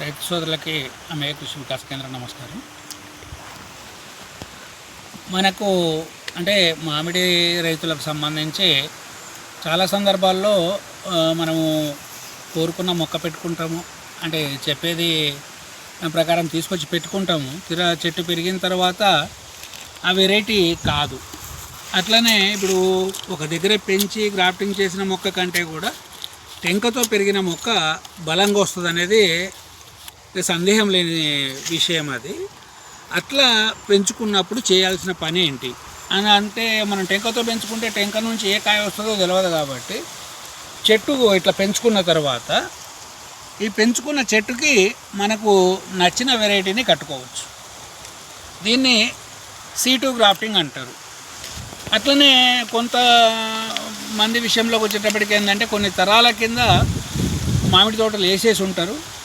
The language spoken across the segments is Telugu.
రైతు సోదరులకి ఆమె కృషి వికాస్ కేంద్రం నమస్కారం. మనకు అంటే మామిడి రైతులకు సంబంధించి చాలా సందర్భాల్లో మనము కోరుకున్న మొక్క పెట్టుకుంటాము. అంటే చెప్పేది ప్రకారం తీసుకొచ్చి పెట్టుకుంటాము. తీరా చెట్టు పెరిగిన తర్వాత ఆ వెరైటీ కాదు. అట్లనే ఇప్పుడు ఒక దగ్గర పెంచి గ్రాఫ్టింగ్ చేసిన మొక్క కంటే కూడా టెంకతో పెరిగిన మొక్క బలంగా వస్తుంది అనేది సందేహం లేని విషయం అది. అట్లా పెంచుకున్నప్పుడు చేయాల్సిన పని ఏంటి? అని అంటే మనం టెంకతో పెంచుకుంటే టెంక నుంచి ఏ కాయ వస్తుందో తెలియదు కాబట్టి చెట్టు ఇట్లా పెంచుకున్న తర్వాత ఈ పెంచుకున్న చెట్టుకి మనకు నచ్చిన వెరైటీని కట్టుకోవచ్చు. దీన్ని సీటు గ్రాఫ్టింగ్ అంటారు. అట్లనే కొంత మంది విషయంలోకి వచ్చేటప్పటికి ఏంటంటే కొన్ని తరాల కింద మామిడి తోటలు వేసేసి ఉంటారు.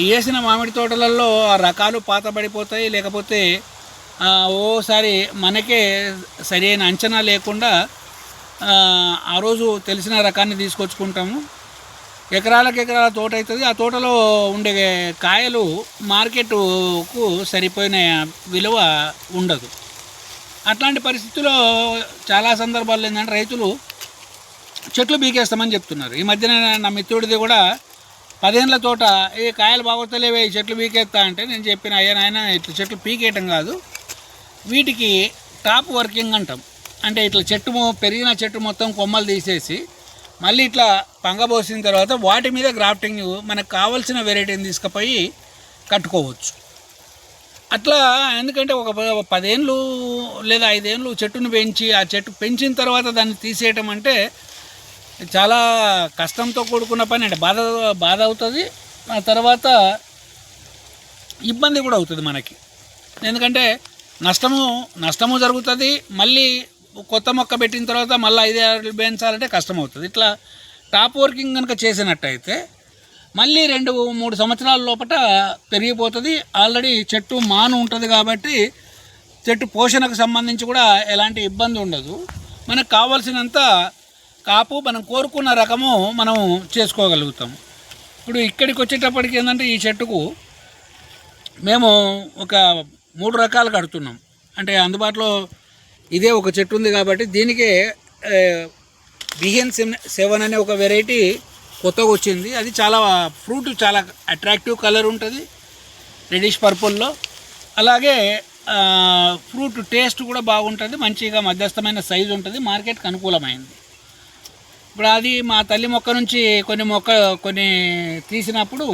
వేసిన మామిడి తోటలలో ఆ రకాలు పాతబడిపోతాయి. లేకపోతే ఓసారి మనకే సరైన అంచనా లేకుండా ఆ, ఆ రోజు తెలిసిన రకాన్ని తీసుకొచ్చుకుంటాము. ఎకరాలకు ఎకరాల తోట అవుతుంది ఆ తోటలో ఉండే కాయలు మార్కెట్కు సరిపోయిన విలువ ఉండదు. అట్లాంటి పరిస్థితుల్లో చాలా సందర్భాల్లో ఏంటంటే రైతులు చెట్లు బీకేస్తామని చెప్తున్నారు. ఈ మధ్యన నా మిత్రుడిది కూడా పదేళ్ళ తోట ఏ కాయలు బాగోతలేవే ఈ చెట్లు పీకేస్తా అంటే నేను చెప్పిన అయ్యా నాయన ఇట్లా చెట్లు పీకేయటం కాదు. వీటికి టాప్ వర్కింగ్ అంటాం. అంటే ఇట్లా చెట్టు పెరిగిన చెట్టు మొత్తం కొమ్మలు తీసేసి మళ్ళీ ఇట్లా పంగబోసిన తర్వాత వాటి మీద గ్రాఫ్టింగ్ మనకు కావాల్సిన వెరైటీని తీసుకుపోయి కట్టుకోవచ్చు. అట్లా ఎందుకంటే ఒక పదేళ్ళు లేదా ఐదేళ్ళు చెట్టును పెంచి ఆ చెట్టు పెంచిన తర్వాత దాన్ని తీసేయటం అంటే చాలా కష్టంతో కూడుకున్న పని అంటే బాధ బాధ అవుతుంది. ఆ తర్వాత ఇబ్బంది కూడా అవుతుంది మనకి. ఎందుకంటే నష్టము నష్టము జరుగుతుంది. మళ్ళీ కొత్త మొక్క పెట్టిన తర్వాత మళ్ళీ ఐదు పెంచాలంటే కష్టం అవుతుంది ఇట్లా టాప్ వర్కింగ్ కనుక చేసినట్టయితే మళ్ళీ రెండు మూడు సంవత్సరాల లోపల పెరిగిపోతుంది. ఆల్రెడీ చెట్టు మాను ఉంటుంది కాబట్టి చెట్టు పోషణకు సంబంధించి కూడా ఎలాంటి ఇబ్బంది ఉండదు. మనకు కావాల్సినంత కాపు మనం కోరుకున్న రకము మనం చేసుకోగలుగుతాము ఇప్పుడు ఇక్కడికి వచ్చేటప్పటికి ఏంటంటే ఈ చెట్టుకు మేము ఒక మూడు రకాలు కడుతున్నాం. అంటే అందుబాటులో ఇదే ఒక చెట్టు ఉంది కాబట్టి దీనికే బిహెన్ సెవెన్ అనే ఒక వెరైటీ కొత్తగా వచ్చింది. అది చాలా ఫ్రూట్ చాలా అట్రాక్టివ్ కలర్ ఉంటుంది రెడిష్ పర్పుల్లో. అలాగే ఫ్రూట్ టేస్ట్ కూడా బాగుంటుంది మంచిగా మధ్యస్థమైన సైజు ఉంటుంది మార్కెట్కి అనుకూలమైంది. ఇప్పుడు అది మా తల్లి మొక్క నుంచి కొన్ని మొక్క కొన్ని తీసినప్పుడు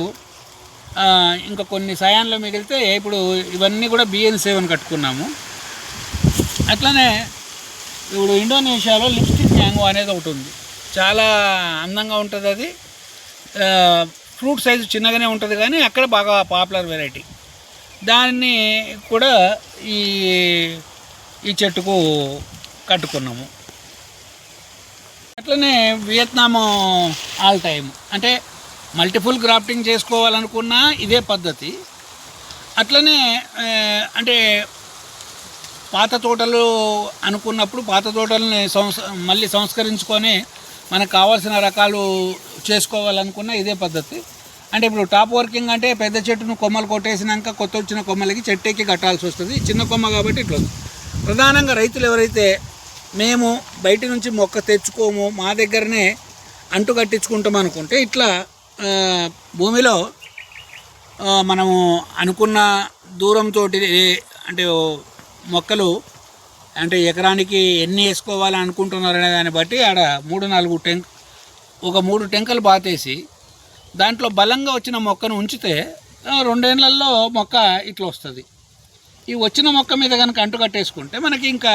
ఇంకా కొన్ని సయాన్లో మిగిలితే ఇప్పుడు ఇవన్నీ కూడా బిఎన్ సెవెన్ కట్టుకున్నాము. అట్లనే ఇప్పుడు ఇండోనేషియాలో లిప్స్టిక్ మ్యాంగో అనేది ఒకటి ఉంది. చాలా అందంగా ఉంటుంది అది. ఫ్రూట్ సైజు చిన్నగానే ఉంటుంది కానీ అక్కడ బాగా పాపులర్ వెరైటీ. దాన్ని కూడా ఈ ఈ చెట్టుకు కట్టుకున్నాము. అట్లనే వియత్నాము ఆల్ టైమ్. అంటే మల్టిపుల్ గ్రాఫ్టింగ్ చేసుకోవాలనుకున్నా ఇదే పద్ధతి. అట్లనే అంటే పాత తోటలు అనుకున్నప్పుడు పాత తోటలని సంస్ మళ్ళీ సంస్కరించుకొని మనకు కావాల్సిన రకాలు చేసుకోవాలనుకున్న ఇదే పద్ధతి. అంటే ఇప్పుడు టాప్ వర్కింగ్ అంటే పెద్ద చెట్టును కొమ్మలు కొట్టేసినాక కొత్త వచ్చిన కొమ్మలకి చెట్టెక్కి కట్టాల్సి వస్తుంది. చిన్న కొమ్మ కాబట్టి ఇట్లా ప్రధానంగా రైతులు ఎవరైతే మేము బయట నుంచి మొక్క తెచ్చుకోము మా దగ్గరనే అంటు కట్టించుకుంటాం అనుకుంటే ఇట్లా భూమిలో మనము అనుకున్న దూరంతో అంటే మొక్కలు అంటే ఎకరానికి ఎన్ని వేసుకోవాలి అనుకుంటున్నారు అనే దాన్ని బట్టి ఆడ మూడు నాలుగు టెంక్ ఒక మూడు టెంకలు బాతేసి దాంట్లో బలంగా వచ్చిన మొక్కను ఉంచితే రెండేళ్ళలో మొక్క ఇట్లా వస్తుంది. ఈ వచ్చిన మొక్క మీద కనుక అంటు కట్టేసుకుంటే మనకి ఇంకా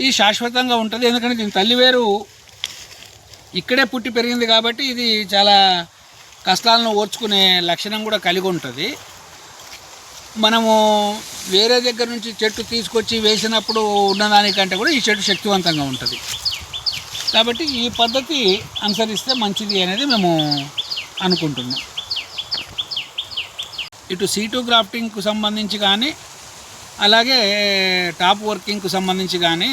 ఇది శాశ్వతంగా ఉంటుంది. ఎందుకంటే దీని తల్లి వేరు ఇక్కడే పుట్టి పెరిగింది కాబట్టి ఇది చాలా కష్టాలను ఓర్చుకునే లక్షణం కూడా కలిగి ఉంటుంది. మనము వేరే దగ్గర నుంచి చెట్టు తీసుకొచ్చి వేసినప్పుడు ఉన్నదానికంటే కూడా ఈ చెట్టు శక్తివంతంగా ఉంటుంది. కాబట్టి ఈ పద్ధతి అనుసరిస్తే మంచిది అనేది మేము అనుకుంటున్నాం. ఇటు సీటు గ్రాఫ్టింగ్కు సంబంధించి కానీ అలాగే టాప్ వర్కింగ్కు సంబంధించి కానీ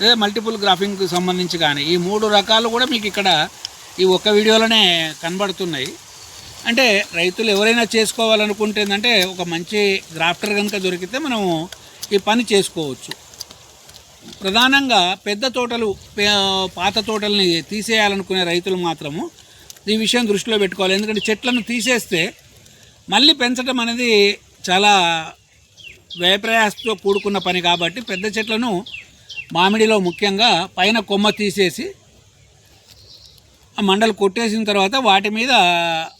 లేదా మల్టిపుల్ గ్రాఫింగ్కి సంబంధించి కానీ ఈ మూడు రకాలు కూడా మీకు ఇక్కడ ఈ ఒక్క వీడియోలోనే కనబడుతున్నాయి. అంటే రైతులు ఎవరైనా చేసుకోవాలనుకుంటే ఏంటంటే ఒక మంచి గ్రాఫ్టర్ కనుక దొరికితే మనము ఈ పని చేసుకోవచ్చు. ప్రధానంగా పెద్ద తోటలు పాత తోటల్ని తీసేయాలనుకునే రైతులు మాత్రము ఈ విషయం దృష్టిలో పెట్టుకోవాలి. ఎందుకంటే చెట్లను తీసేస్తే మళ్ళీ పెంచడం అనేది చాలా వ్యయప్రయాసతో కూడుకున్న పని కాబట్టి పెద్ద చెట్లను మామిడిలో ముఖ్యంగా పైన కొమ్మ తీసేసి ఆ మండలు కొట్టేసిన తర్వాత వాటి మీద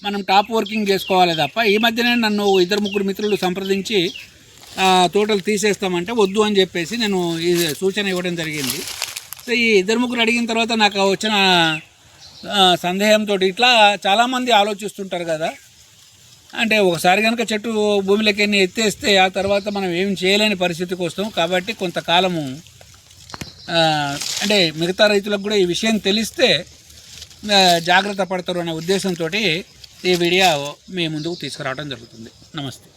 మనం టాప్ వర్కింగ్ చేసుకోవాలి తప్ప ఈ మధ్యనే నన్ను ఇద్దరు ముగ్గురు మిత్రులు సంప్రదించి తోటలు తీసేస్తామంటే వద్దు అని చెప్పేసి నేను ఈ సూచన ఇవ్వడం జరిగింది. సో ఈ ఇద్దరు ముగ్గురు అడిగిన తర్వాత నాకు వచ్చిన సందేహంతో ఇట్లా చాలామంది ఆలోచిస్తుంటారు కదా. అంటే ఒకసారి కనుక చెట్టు భూమిలోకి ఎన్ని ఎత్తేస్తే ఆ తర్వాత మనం ఏం చేయలేని పరిస్థితికి వస్తాం. కాబట్టి కొంతకాలము అంటే మిగతా రైతులకు కూడా ఈ విషయం తెలిస్తే జాగ్రత్త పడతారు అనే ఉద్దేశంతో ఈ వీడియో మీ ముందుకు తీసుకురావడం జరుగుతుంది. నమస్తే.